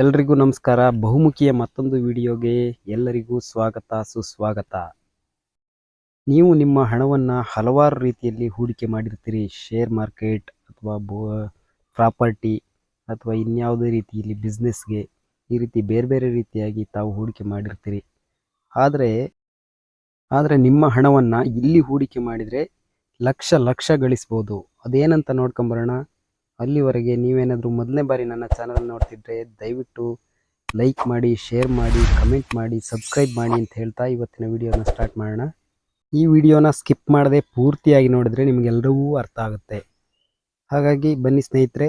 ಎಲ್ರಿಗೂ ನಮಸ್ಕಾರ. ಬಹುಮುಖಿಯ ಮತ್ತೊಂದು ವಿಡಿಯೋಗೆ ಎಲ್ಲರಿಗೂ ಸ್ವಾಗತ, ಸುಸ್ವಾಗತ. ನೀವು ನಿಮ್ಮ ಹಣವನ್ನು ಹಲವಾರು ರೀತಿಯಲ್ಲಿ ಹೂಡಿಕೆ ಮಾಡಿರ್ತೀರಿ. ಶೇರ್ ಮಾರ್ಕೆಟ್ ಅಥವಾ ಪ್ರಾಪರ್ಟಿ ಅಥವಾ ಇನ್ಯಾವುದೇ ರೀತಿಯಲ್ಲಿ ಬಿಸ್ನೆಸ್ಗೆ ಈ ರೀತಿ ಬೇರೆ ಬೇರೆ ರೀತಿಯಾಗಿ ತಾವು ಹೂಡಿಕೆ ಮಾಡಿರ್ತೀರಿ. ಆದರೆ ಆದರೆ ನಿಮ್ಮ ಹಣವನ್ನು ಇಲ್ಲಿ ಹೂಡಿಕೆ ಮಾಡಿದರೆ ಲಕ್ಷ ಲಕ್ಷ ಗಳಿಸ್ಬೋದು. ಅದೇನಂತ ನೋಡ್ಕೊಂಬರೋಣ. ಅಲ್ಲಿವರೆಗೆ ನೀವೇನಾದರೂ ಮೊದಲನೇ ಬಾರಿ ನನ್ನ ಚಾನಲ್ ನೋಡ್ತಿದ್ರೆ ದಯವಿಟ್ಟು ಲೈಕ್ ಮಾಡಿ ಶೇರ್ ಮಾಡಿ ಕಮೆಂಟ್ ಮಾಡಿ ಸಬ್ಸ್ಕ್ರೈಬ್ ಮಾಡಿ ಅಂತ ಹೇಳ್ತಾ ಇವತ್ತಿನ ವಿಡಿಯೋನ ಸ್ಟಾರ್ಟ್ ಮಾಡೋಣ. ಈ ವಿಡಿಯೋನ ಸ್ಕಿಪ್ ಮಾಡದೆ ಪೂರ್ತಿಯಾಗಿ ನೋಡಿದ್ರೆ ನಿಮಗೆಲ್ಲರಿಗೂ ಅರ್ಥ ಆಗುತ್ತೆ. ಹಾಗಾಗಿ ಬನ್ನಿ ಸ್ನೇಹಿತರೆ.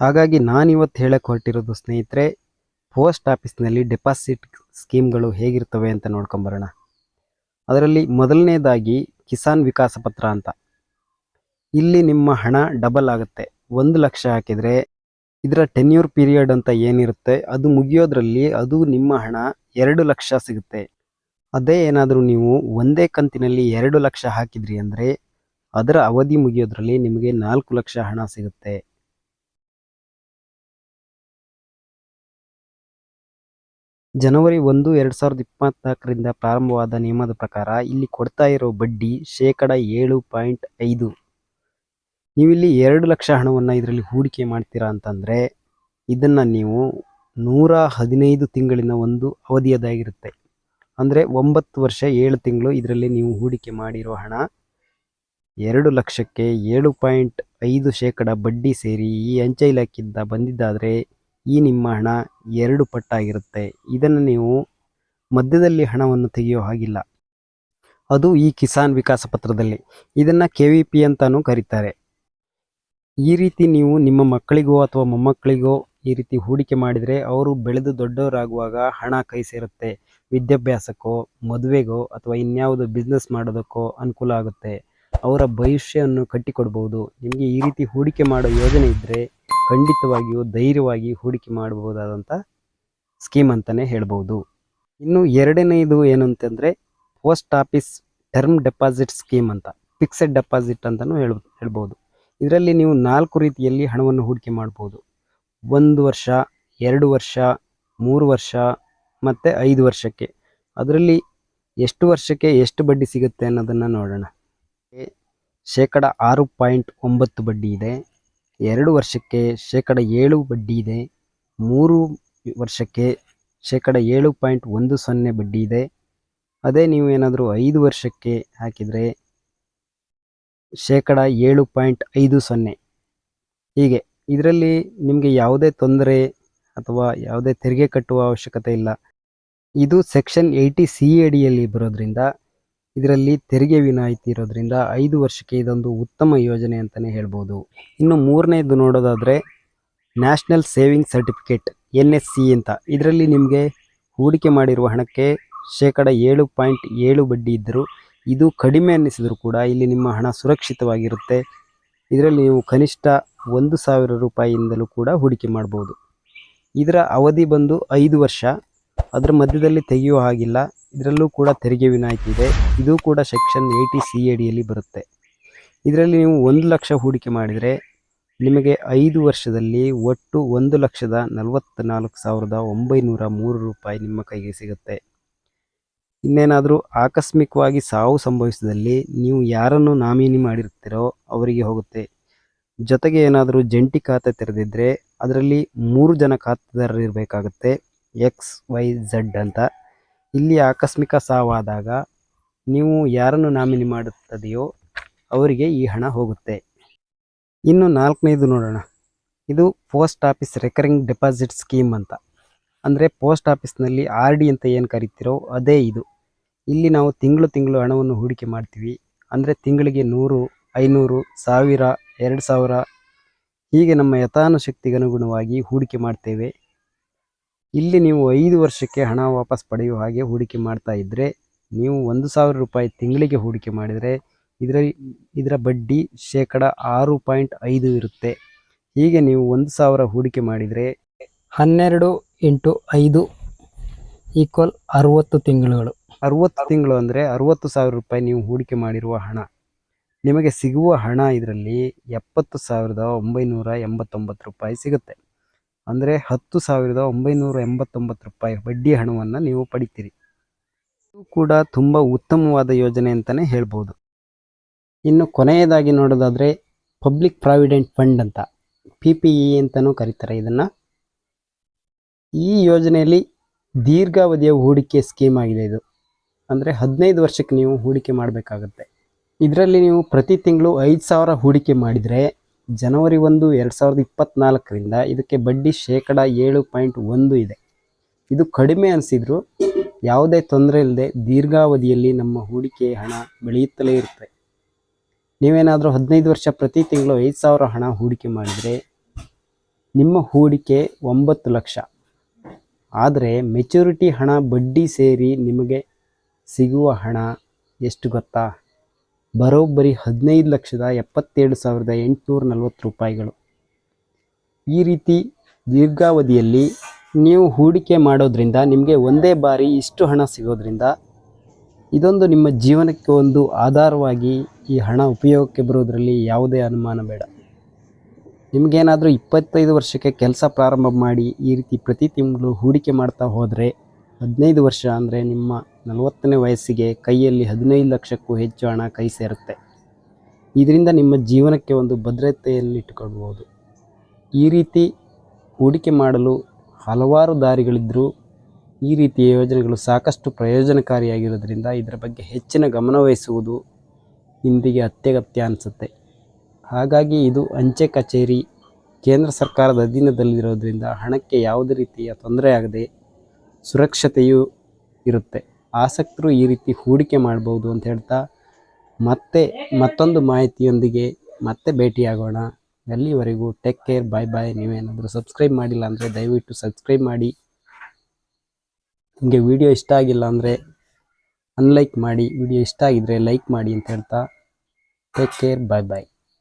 ಹಾಗಾಗಿ ನಾನಿವತ್ತು ಹೇಳಕ್ಕೆ ಹೊರಟಿರೋದು ಸ್ನೇಹಿತರೆ ಪೋಸ್ಟ್ ಆಫೀಸ್ನಲ್ಲಿ ಡೆಪಾಸಿಟ್ ಸ್ಕೀಮ್ಗಳು ಹೇಗಿರ್ತವೆ ಅಂತ ನೋಡ್ಕೊಂಬರೋಣ. ಅದರಲ್ಲಿ ಮೊದಲನೇದಾಗಿ ಕಿಸಾನ್ ವಿಕಾಸ ಪತ್ರ ಅಂತ. ಇಲ್ಲಿ ನಿಮ್ಮ ಹಣ ಡಬಲ್ ಆಗುತ್ತೆ. ಒಂದು ಲಕ್ಷ ಹಾಕಿದರೆ ಇದರ ಟೆನ್ಯೂರ್ ಪೀರಿಯಡ್ ಅಂತ ಏನಿರುತ್ತೆ, ಅದು ಮುಗಿಯೋದ್ರಲ್ಲಿ ಅದು ನಿಮ್ಮ ಹಣ ಎರಡು ಲಕ್ಷ ಸಿಗುತ್ತೆ. ಅದೇ ಏನಾದರೂ ನೀವು ಒಂದೇ ಕಂತಿನಲ್ಲಿ ಎರಡು ಲಕ್ಷ ಹಾಕಿದ್ರಿ ಅಂದರೆ ಅದರ ಅವಧಿ ಮುಗಿಯೋದ್ರಲ್ಲಿ ನಿಮಗೆ ನಾಲ್ಕು ಲಕ್ಷ ಹಣ ಸಿಗುತ್ತೆ. ಜನವರಿ ಒಂದು, ಎರಡು ಸಾವಿರದ ಇಪ್ಪತ್ನಾಲ್ಕರಿಂದ ಪ್ರಾರಂಭವಾದ ನಿಯಮದ ಪ್ರಕಾರ ಇಲ್ಲಿ ಕೊಡ್ತಾ ಇರೋ ಬಡ್ಡಿ ಶೇಕಡ ಏಳು ಪಾಯಿಂಟ್ ಐದು. ನೀವಿಲ್ಲಿ ಎರಡು ಲಕ್ಷ ಹಣವನ್ನು ಇದರಲ್ಲಿ ಹೂಡಿಕೆ ಮಾಡ್ತೀರಾ ಅಂತಂದರೆ, ಇದನ್ನು ನೀವು ನೂರ ಹದಿನೈದು ತಿಂಗಳಿನ ಒಂದು ಅವಧಿಯದಾಗಿರುತ್ತೆ. ಅಂದರೆ ಒಂಬತ್ತು ವರ್ಷ ಏಳು ತಿಂಗಳು ಇದರಲ್ಲಿ ನೀವು ಹೂಡಿಕೆ ಮಾಡಿರೋ ಹಣ ಎರಡು ಲಕ್ಷಕ್ಕೆ ಏಳು ಪಾಯಿಂಟ್ ಐದು ಶೇಕಡ ಬಡ್ಡಿ ಸೇರಿ ಈ ಅಂಚೆ ಇಲಾಖೆಯಿಂದ ಬಂದಿದ್ದಾದರೆ ಈ ನಿಮ್ಮ ಹಣ ಎರಡು ಪಟ್ಟಾಗಿರುತ್ತೆ. ಇದನ್ನು ನೀವು ಮಧ್ಯದಲ್ಲಿ ಹಣವನ್ನು ತೆಗೆಯೋ ಹಾಗಿಲ್ಲ. ಅದು ಈ ಕಿಸಾನ್ ವಿಕಾಸ ಪತ್ರದಲ್ಲಿ. ಇದನ್ನು ಕೆ ವಿ ಪಿ ಅಂತಲೂ ಕರೀತಾರೆ. ಈ ರೀತಿ ನೀವು ನಿಮ್ಮ ಮಕ್ಕಳಿಗೋ ಅಥವಾ ಮೊಮ್ಮಕ್ಕಳಿಗೋ ಈ ರೀತಿ ಹೂಡಿಕೆ ಮಾಡಿದರೆ ಅವರು ಬೆಳೆದು ದೊಡ್ಡವರಾಗುವಾಗ ಹಣ ಕೈ ಸೇರುತ್ತೆ. ವಿದ್ಯಾಭ್ಯಾಸಕ್ಕೋ, ಮದುವೆಗೋ ಅಥವಾ ಇನ್ಯಾವುದೋ ಬಿಸ್ನೆಸ್ ಮಾಡೋದಕ್ಕೋ ಅನುಕೂಲ ಆಗುತ್ತೆ. ಅವರ ಭವಿಷ್ಯವನ್ನು ಕಟ್ಟಿಕೊಡ್ಬೋದು. ನಿಮಗೆ ಈ ರೀತಿ ಹೂಡಿಕೆ ಮಾಡೋ ಯೋಜನೆ ಇದ್ದರೆ ಖಂಡಿತವಾಗಿಯೂ ಧೈರ್ಯವಾಗಿ ಹೂಡಿಕೆ ಮಾಡಬಹುದಾದಂಥ ಸ್ಕೀಮ್ ಅಂತಲೇ ಹೇಳ್ಬೋದು. ಇನ್ನು ಎರಡನೇದು ಏನು ಅಂತಂದರೆ post office term deposit scheme ಅಂತ ಫಿಕ್ಸೆಡ್ ಡೆಪಾಸಿಟ್ ಅಂತಲೂ ಹೇಳ್ ಹೇಳ್ಬೋದು. ಇದರಲ್ಲಿ ನೀವು ನಾಲ್ಕು ರೀತಿಯಲ್ಲಿ ಹಣವನ್ನು ಹೂಡಿಕೆ ಮಾಡ್ಬೋದು. ಒಂದು ವರ್ಷ, ಎರಡು ವರ್ಷ, ಮೂರು ವರ್ಷ ಮತ್ತು ಐದು ವರ್ಷಕ್ಕೆ. ಅದರಲ್ಲಿ ಎಷ್ಟು ವರ್ಷಕ್ಕೆ ಎಷ್ಟು ಬಡ್ಡಿ ಸಿಗುತ್ತೆ ಅನ್ನೋದನ್ನು ನೋಡೋಣ. ಶೇಕಡ ಆರು ಪಾಯಿಂಟ್ ಒಂಬತ್ತು ಬಡ್ಡಿ ಇದೆ. ಎರಡು ವರ್ಷಕ್ಕೆ ಶೇಕಡ ಏಳು ಬಡ್ಡಿ ಇದೆ. ಮೂರು ವರ್ಷಕ್ಕೆ ಶೇಕಡ ಏಳು ಪಾಯಿಂಟ್ ಒಂದು ಸೊನ್ನೆ ಬಡ್ಡಿ ಇದೆ. ಅದೇ ನೀವು ಏನಾದರೂ ಐದು ವರ್ಷಕ್ಕೆ ಹಾಕಿದರೆ ಶೇಕಡ ಏಳು ಪಾಯಿಂಟ್ ಐದು ಸೊನ್ನೆ. ಹೀಗೆ, ಇದರಲ್ಲಿ ನಿಮಗೆ ಯಾವುದೇ ತೊಂದರೆ ಅಥವಾ ಯಾವುದೇ ತೆರಿಗೆ ಕಟ್ಟುವ ಅವಶ್ಯಕತೆ ಇಲ್ಲ. ಇದು ಸೆಕ್ಷನ್ ಏಯ್ಟಿ ಸಿ ಅಡಿಯಲ್ಲಿ ಬರೋದ್ರಿಂದ, ಇದರಲ್ಲಿ ತೆರಿಗೆ ವಿನಾಯಿತಿ ಇರೋದ್ರಿಂದ ಐದು ವರ್ಷಕ್ಕೆ ಇದೊಂದು ಉತ್ತಮ ಯೋಜನೆ ಅಂತಲೇ ಹೇಳ್ಬೋದು. ಇನ್ನು ಮೂರನೇದು ನೋಡೋದಾದರೆ, national saving certificate, N S C ಅಂತ. ಇದರಲ್ಲಿ ನಿಮಗೆ ಹೂಡಿಕೆ ಮಾಡಿರುವ ಹಣಕ್ಕೆ ಶೇಕಡ ಏಳು ಪಾಯಿಂಟ್ ಏಳು ಬಡ್ಡಿ ಇದ್ದರೂ ಇದು ಕಡಿಮೆ ಅನ್ನಿಸಿದರೂ ಕೂಡ ಇಲ್ಲಿ ನಿಮ್ಮ ಹಣ ಸುರಕ್ಷಿತವಾಗಿರುತ್ತೆ. ಇದರಲ್ಲಿ ನೀವು ಕನಿಷ್ಠ ಒಂದು ಸಾವಿರ ರೂಪಾಯಿಯಿಂದಲೂ ಕೂಡ ಹೂಡಿಕೆ ಮಾಡ್ಬೋದು. ಇದರ ಅವಧಿ ಬಂದು ಐದು ವರ್ಷ. ಅದರ ಮಧ್ಯದಲ್ಲಿ ತೆಗೆಯುವ ಹಾಗಿಲ್ಲ. ಇದರಲ್ಲೂ ಕೂಡ ತೆರಿಗೆ ವಿನಾಯಿತಿ ಇದೆ. ಇದು ಕೂಡ ಸೆಕ್ಷನ್ ಏಯ್ಟಿ ಸಿ ಅಡಿಯಲ್ಲಿ ಬರುತ್ತೆ. ಇದರಲ್ಲಿ ನೀವು ಒಂದು ಲಕ್ಷ ಹೂಡಿಕೆ ಮಾಡಿದರೆ ನಿಮಗೆ ಐದು ವರ್ಷದಲ್ಲಿ ಒಟ್ಟು ಒಂದು ಲಕ್ಷದ ನಲವತ್ತ ನಾಲ್ಕು ಸಾವಿರದ ಒಂಬೈನೂರ ಮೂರು ರೂಪಾಯಿ ನಿಮ್ಮ ಕೈಗೆ ಸಿಗುತ್ತೆ. ಇನ್ನೇನಾದರೂ ಆಕಸ್ಮಿಕವಾಗಿ ಸಾವು ಸಂಭವಿಸಿದಲ್ಲಿ ನೀವು ಯಾರನ್ನು ನಾಮಿನಿ ಮಾಡಿರ್ತೀರೋ ಅವರಿಗೆ ಹೋಗುತ್ತೆ. ಜೊತೆಗೆ ಏನಾದರೂ ಜಂಟಿ ಖಾತೆ ತೆರೆದಿದ್ದರೆ ಅದರಲ್ಲಿ ಮೂರು ಜನ ಖಾತೆದಾರರು ಇರಬೇಕಾಗುತ್ತೆ ಎಕ್ಸ್ ವೈ ಝಡ್ ಅಂತ. ಇಲ್ಲಿ ಆಕಸ್ಮಿಕ ಸಾವಾದಾಗ ನೀವು ಯಾರನ್ನು ನಾಮಿನಿ ಮಾಡುತ್ತದೆಯೋ ಅವರಿಗೆ ಈ ಹಣ ಹೋಗುತ್ತೆ. ಇನ್ನು ನಾಲ್ಕನೇದು ನೋಡೋಣ. ಇದು post office recurring deposit scheme ಅಂತ. ಅಂದರೆ ಪೋಸ್ಟ್ ಆಫೀಸ್ನಲ್ಲಿ ಆರ್ ಡಿ ಅಂತ ಏನು ಕರಿತೀರೋ ಅದೇ ಇದು. ಇಲ್ಲಿ ನಾವು ತಿಂಗಳು ತಿಂಗಳು ಹಣವನ್ನು ಹೂಡಿಕೆ ಮಾಡ್ತೀವಿ. ಅಂದರೆ ತಿಂಗಳಿಗೆ ನೂರು, ಐನೂರು, ಸಾವಿರ, ಎರಡು ಸಾವಿರ. ಹೀಗೆ ನಮ್ಮ ಯಥಾನುಶಕ್ತಿಗೆ ಅನುಗುಣವಾಗಿ ಹೂಡಿಕೆ ಮಾಡ್ತೇವೆ. ಇಲ್ಲಿ ನೀವು ಐದು ವರ್ಷಕ್ಕೆ ಹಣ ವಾಪಸ್ ಪಡೆಯುವ ಹಾಗೆ ಹೂಡಿಕೆ ಮಾಡ್ತಾ ಇದ್ದರೆ ನೀವು ಒಂದು ಸಾವಿರ ರೂಪಾಯಿ ತಿಂಗಳಿಗೆ ಹೂಡಿಕೆ ಮಾಡಿದರೆ ಇದರ ಇದರ ಬಡ್ಡಿ ಶೇಕಡ ಆರು ಪಾಯಿಂಟ್ ಐದು ಇರುತ್ತೆ. ಹೀಗೆ ನೀವು ಒಂದು ಸಾವಿರ ಹೂಡಿಕೆ ಮಾಡಿದರೆ ಹನ್ನೆರಡು ಇಂಟು ಐದು ಈಕ್ವಲ್ ಅರುವತ್ತು ತಿಂಗಳುಗಳು. ಅರುವತ್ತು ತಿಂಗಳು ಅಂದರೆ ಅರುವತ್ತು ಸಾವಿರ ರೂಪಾಯಿ ನೀವು ಹೂಡಿಕೆ ಮಾಡಿರುವ ಹಣ. ನಿಮಗೆ ಸಿಗುವ ಹಣ ಇದರಲ್ಲಿ ಎಪ್ಪತ್ತು ಸಾವಿರದ ಒಂಬೈನೂರ ಎಂಬತ್ತೊಂಬತ್ತು ರೂಪಾಯಿ ಸಿಗುತ್ತೆ. ಅಂದರೆ ಹತ್ತು ಸಾವಿರದ ಒಂಬೈನೂರ ಎಂಬತ್ತೊಂಬತ್ತು ರೂಪಾಯಿ ಬಡ್ಡಿ ಹಣವನ್ನು ನೀವು ಪಡಿತೀರಿ. ಇದು ಕೂಡ ತುಂಬ ಉತ್ತಮವಾದ ಯೋಜನೆ ಅಂತಲೇ ಹೇಳ್ಬೋದು. ಇನ್ನು ಕೊನೆಯದಾಗಿ ನೋಡೋದಾದರೆ ಪಬ್ಲಿಕ್ ಪ್ರಾವಿಡೆಂಟ್ ಫಂಡ್ ಅಂತ ಪಿ ಪಿ ಇ ಅಂತಲೂ ಕರೀತಾರೆ ಇದನ್ನು. ಈ ಯೋಜನೆಯಲ್ಲಿ ದೀರ್ಘಾವಧಿಯ ಹೂಡಿಕೆ ಸ್ಕೀಮ್ ಆಗಿದೆ ಇದು. ಅಂದರೆ ಹದಿನೈದು ವರ್ಷಕ್ಕೆ ನೀವು ಹೂಡಿಕೆ ಮಾಡಬೇಕಾಗತ್ತೆ. ಇದರಲ್ಲಿ ನೀವು ಪ್ರತಿ ತಿಂಗಳು ಐದು ಸಾವಿರ ಹೂಡಿಕೆ ಮಾಡಿದರೆ ಜನವರಿ ಒಂದು ಎರಡು ಸಾವಿರದ ಇಪ್ಪತ್ತ್ನಾಲ್ಕರಿಂದ ಇದಕ್ಕೆ ಬಡ್ಡಿ ಶೇಕಡ ಏಳು ಪಾಯಿಂಟ್ ಒಂದು ಇದೆ. ಇದು ಕಡಿಮೆ ಅನಿಸಿದ್ರು ಯಾವುದೇ ತೊಂದರೆ ಇಲ್ಲದೆ ದೀರ್ಘಾವಧಿಯಲ್ಲಿ ನಮ್ಮ ಹೂಡಿಕೆ ಹಣ ಬೆಳೆಯುತ್ತಲೇ ಇರುತ್ತೆ. ನೀವೇನಾದರೂ ಹದಿನೈದು ವರ್ಷ ಪ್ರತಿ ತಿಂಗಳು ಐದು ಸಾವಿರ ಹಣ ಹೂಡಿಕೆ ಮಾಡಿದರೆ ನಿಮ್ಮ ಹೂಡಿಕೆ ಒಂಬತ್ತು ಲಕ್ಷ. ಆದರೆ ಮೆಚುರಿಟಿ ಹಣ, ಬಡ್ಡಿ ಸೇರಿ ನಿಮಗೆ ಸಿಗುವ ಹಣ ಎಷ್ಟು ಗೊತ್ತಾ? ಬರೋಬ್ಬರಿ ಹದಿನೈದು ಲಕ್ಷದ ಎಪ್ಪತ್ತೇಳು ಸಾವಿರದ ಎಂಟುನೂರ ನಲವತ್ತು ರೂಪಾಯಿಗಳು. ಈ ರೀತಿ ದೀರ್ಘಾವಧಿಯಲ್ಲಿ ನೀವು ಹೂಡಿಕೆ ಮಾಡೋದ್ರಿಂದ ನಿಮಗೆ ಒಂದೇ ಬಾರಿ ಇಷ್ಟು ಹಣ ಸಿಗೋದ್ರಿಂದ ಇದೊಂದು ನಿಮ್ಮ ಜೀವನಕ್ಕೆ ಒಂದು ಆಧಾರವಾಗಿ ಈ ಹಣ ಉಪಯೋಗಕ್ಕೆ ಬರೋದರಲ್ಲಿ ಯಾವುದೇ ಅನುಮಾನ ಬೇಡ. ನಿಮಗೇನಾದರೂ ಇಪ್ಪತ್ತೈದು ವರ್ಷಕ್ಕೆ ಕೆಲಸ ಪ್ರಾರಂಭ ಮಾಡಿ ಈ ರೀತಿ ಪ್ರತಿ ತಿಂಗಳು ಹೂಡಿಕೆ ಮಾಡ್ತಾ ಹೋದರೆ ಹದಿನೈದು ವರ್ಷ ಅಂದರೆ ನಿಮ್ಮ ನಲವತ್ತನೇ ವಯಸ್ಸಿಗೆ ಕೈಯಲ್ಲಿ ಹದಿನೈದು ಲಕ್ಷಕ್ಕೂ ಹೆಚ್ಚು ಹಣ ಕೈ ಸೇರುತ್ತೆ. ಇದರಿಂದ ನಿಮ್ಮ ಜೀವನಕ್ಕೆ ಒಂದು ಭದ್ರತೆಯಲ್ಲಿ ಇಟ್ಟುಕೊಳ್ಬೋದು ಈ ರೀತಿ ಹೂಡಿಕೆ ಮಾಡಲು ಹಲವಾರು ದಾರಿಗಳಿದ್ದರೂ ಈ ರೀತಿಯ ಯೋಜನೆಗಳು ಸಾಕಷ್ಟು ಪ್ರಯೋಜನಕಾರಿಯಾಗಿರೋದ್ರಿಂದ ಇದರ ಬಗ್ಗೆ ಹೆಚ್ಚಿನ ಗಮನವಹಿಸುವುದು ಇಂದಿಗೆ ಅತ್ಯಗತ್ಯ ಅನಿಸುತ್ತೆ. ಹಾಗಾಗಿ ಇದು ಅಂಚೆ ಕಚೇರಿ. ಕೇಂದ್ರ ಸರ್ಕಾರದ ಅಧೀನದಲ್ಲಿರೋದ್ರಿಂದ ಹಣಕ್ಕೆ ಯಾವುದೇ ರೀತಿಯ ತೊಂದರೆ ಆಗದೆ ಸುರಕ್ಷತೆಯೂ ಇರುತ್ತೆ. ಆಸಕ್ತರು ಈ ರೀತಿ ಹೂಡಿಕೆ ಮಾಡ್ಬೋದು ಅಂತ ಹೇಳ್ತಾ ಮತ್ತೆ ಮತ್ತೊಂದು ಮಾಹಿತಿಯೊಂದಿಗೆ ಮತ್ತೆ ಭೇಟಿಯಾಗೋಣ. ಅಲ್ಲಿವರೆಗೂ ಟೇಕ್ ಕೇರ್, ಬಾಯ್ ಬಾಯ್. ನೀವೇನಾದರೂ ಸಬ್ಸ್ಕ್ರೈಬ್ ಮಾಡಿಲ್ಲ ಅಂದರೆ ದಯವಿಟ್ಟು ಸಬ್ಸ್ಕ್ರೈಬ್ ಮಾಡಿ. ನಿಮಗೆ ವಿಡಿಯೋ ಇಷ್ಟ ಆಗಿಲ್ಲ ಅಂದರೆ ಅನ್ಲೈಕ್ ಮಾಡಿ. ವಿಡಿಯೋ ಇಷ್ಟ ಆಗಿದ್ದರೆ ಲೈಕ್ ಮಾಡಿ ಅಂತ ಹೇಳ್ತಾ. Take care, bye bye.